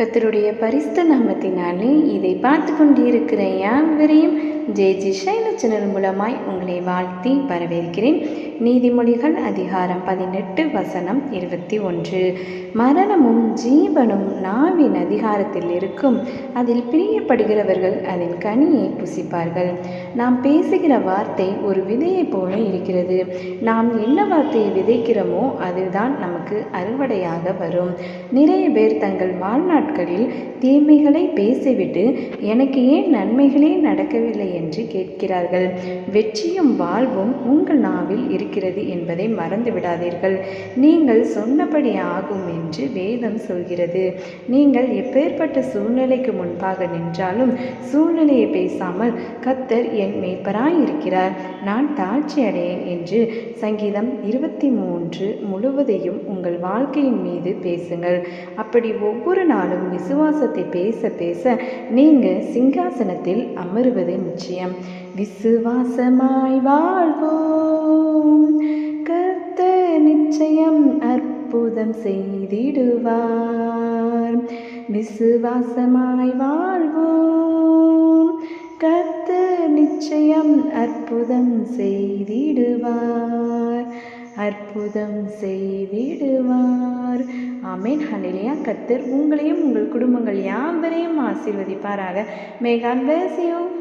கத்தருடைய பரிசுத்த நாமத்தினாலே இதை பார்த்து கொண்டிருக்கிற யாவரையும் ஜெய் ஜி சேனல் மூலமாய் உங்களை வாழ்த்தி வரவேற்கிறேன். நீதிமொழிகள் அதிகாரம் பதினெட்டு வசனம் இருபத்தி ஒன்று. மரணமும் ஜீவனும் நாவின் அதிகாரத்தில் இருக்கும். அதில் பிரியப்படுகிறவர்கள் அதன் கனியை புசிப்பார்கள். நாம் பேசுகிற வார்த்தை ஒரு விதையைப் போல இருக்கிறது. நாம் என்ன வார்த்தையை விதைக்கிறோமோ அதுதான் நமக்கு அறுவடையாக வரும். நிறைய பேர் தங்கள் வாழ்நாட்களில் தீமைகளை பேசிவிட்டு எனக்கு ஏன் நன்மைகளே நடக்கவில்லை என்று கேட்கிறார்கள். வெற்றியும் வாழ்வும் உங்கள் நாவில் இருக்கிறது என்பதை மறந்து விடாதீர்கள் நீங்கள் சொன்னபடி ஆகும் என்று வேதம் சொல்கிறது. நீங்கள் எப்பேற்பட்ட சூழ்நிலைக்கு முன்பாக நின்றாலும் சூழ்நிலையை பேசாமல் கத்தர் என் மேய்ப்பராய் இருக்கிறார் நான் தாழ்ச்சி அடையேன் என்று சங்கீதம் இருபத்தி மூன்று முழுவதையும் உங்கள் வாழ்க்கையின் மீது பேசுங்கள். அப்படி ஒவ்வொரு நாளும் விசுவாசத்தை பேச பேச நீங்கள் சிங்காசனத்தில் அமருவது நிச்சயம் விசுவாசமாய் வாழ்வோம். கர்த்த நிச்சயம் அற்புதம் செய்திடுவார். விசுவாசமாய் வாழ்வோம். கர்த்த நிச்சயம் அற்புதம் செய்திடுவார். அற்புதம் செய்திடுவார். ஆமேன். ஹனிலியா கத்தர் உங்களையும் உங்கள் குடும்பங்கள் யாவரையும் ஆசீர்வதிப்பாராக. May God